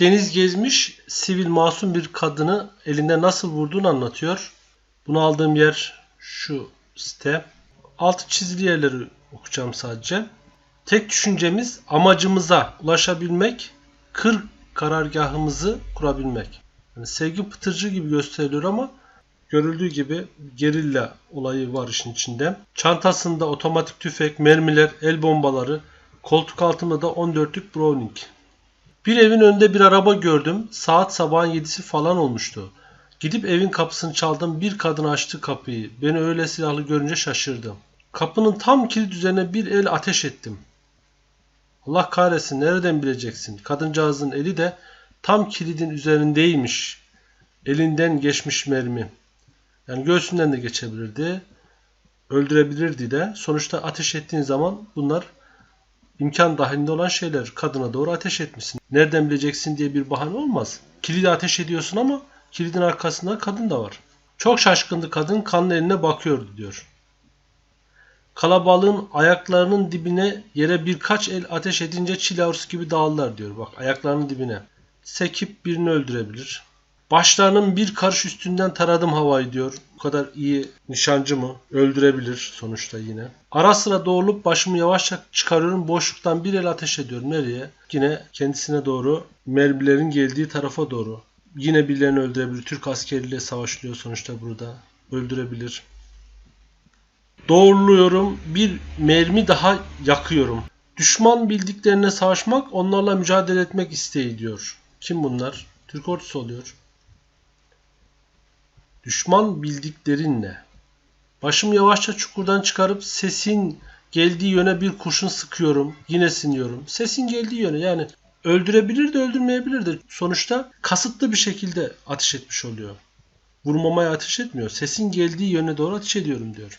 Deniz Gezmiş sivil masum bir kadını elinde nasıl vurduğunu anlatıyor. Bunu aldığım yer şu site. Altı çizili yerleri okuyacağım sadece. Tek düşüncemiz amacımıza ulaşabilmek, kır karargahımızı kurabilmek. Yani sevgi pıtırcı gibi gösteriliyor ama görüldüğü gibi gerilla olayı var işin içinde. Çantasında otomatik tüfek, mermiler, el bombaları, koltuk altında da 14'lük Browning. Bir evin önünde bir araba gördüm. Saat sabahın 7'si falan olmuştu. Gidip evin kapısını çaldım. Bir kadın açtı kapıyı. Beni öyle silahlı görünce şaşırdım. Kapının tam kilit üzerine bir el ateş ettim. Allah kahretsin nereden bileceksin? Kadıncağızın eli de tam kilidin üzerindeymiş. Elinden geçmiş mermi. Yani göğsünden de geçebilirdi. Öldürebilirdi de. Sonuçta ateş ettiğin zaman bunlar imkan dahilinde olan şeyler. Kadına doğru ateş etmişsin. Nereden bileceksin diye bir bahane olmaz. Kilidi ateş ediyorsun ama kilidin arkasında kadın da var. Çok şaşkındı kadın kanın eline bakıyordu diyor. Kalabalığın ayaklarının dibine yere birkaç el ateş edince çil gibi dağılırlar diyor. Bak ayaklarının dibine. Sekip birini öldürebilir. Başlarının bir karış üstünden taradım havayı diyor. Bu kadar iyi nişancı mı? Öldürebilir sonuçta yine. Ara sıra doğrulup başımı yavaşça çıkarıyorum. Boşluktan bir el ateş ediyorum. Nereye? Yine kendisine doğru. Mermilerin geldiği tarafa doğru. Yine birilerini öldürebilir. Türk askeriyle savaşılıyor sonuçta burada. Öldürebilir. Doğruluyorum. Bir mermi daha yakıyorum. Düşman bildiklerine savaşmak, onlarla mücadele etmek isteği diyor. Kim bunlar? Türk ordusu oluyor. Düşman bildiklerinle. Başımı yavaşça çukurdan çıkarıp sesin geldiği yöne bir kurşun sıkıyorum. Yine siniyorum. Sesin geldiği yöne yani öldürebilir de öldürmeyebilir de sonuçta kasıtlı bir şekilde ateş etmiş oluyor. Vurmamaya ateş etmiyor. Sesin geldiği yöne doğru ateş ediyorum diyor.